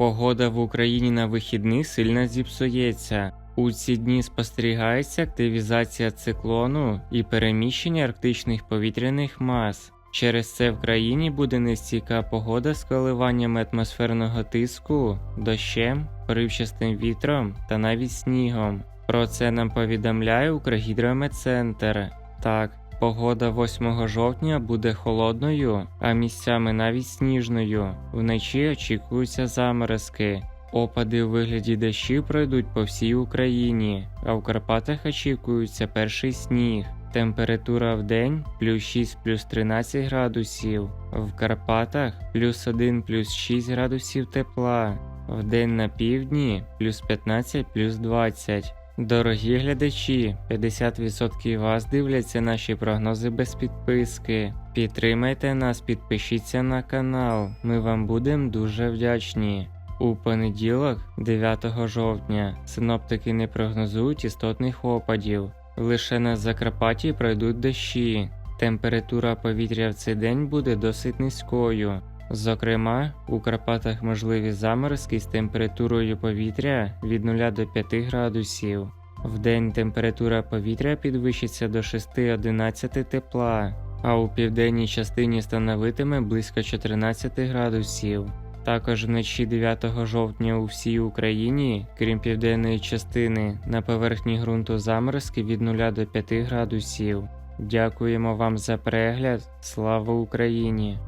Погода в Україні на вихідних сильно зіпсується. У ці дні спостерігається активізація циклону і переміщення арктичних повітряних мас. Через це в країні буде нестійка погода з коливаннями атмосферного тиску, дощем, поривчастим вітром та навіть снігом. Про це нам повідомляє Укргідрометцентр. Так, погода 8 жовтня буде холодною, а місцями навіть сніжною. Вночі очікуються заморозки. Опади у вигляді дощів пройдуть по всій Україні, а в Карпатах очікується перший сніг. Температура в день плюс 6 плюс 13 градусів, в Карпатах плюс 1 плюс 6 градусів тепла, в день на півдні плюс 15 плюс 20. Дорогі глядачі, 50% вас дивляться наші прогнози без підписки. Підтримайте нас, підпишіться на канал, ми вам будемо дуже вдячні. У понеділок, 9 жовтня, синоптики не прогнозують істотних опадів. Лише на Закарпатті пройдуть дощі. Температура повітря в цей день буде досить низькою. Зокрема, у Карпатах можливі заморозки з температурою повітря від 0 до 5 градусів. Вдень температура повітря підвищиться до 6-11 тепла, а у південній частині становитиме близько 14 градусів. Також вночі 9 жовтня у всій Україні, крім південної частини, на поверхні ґрунту заморозки від 0 до 5 градусів. Дякуємо вам за перегляд. Слава Україні!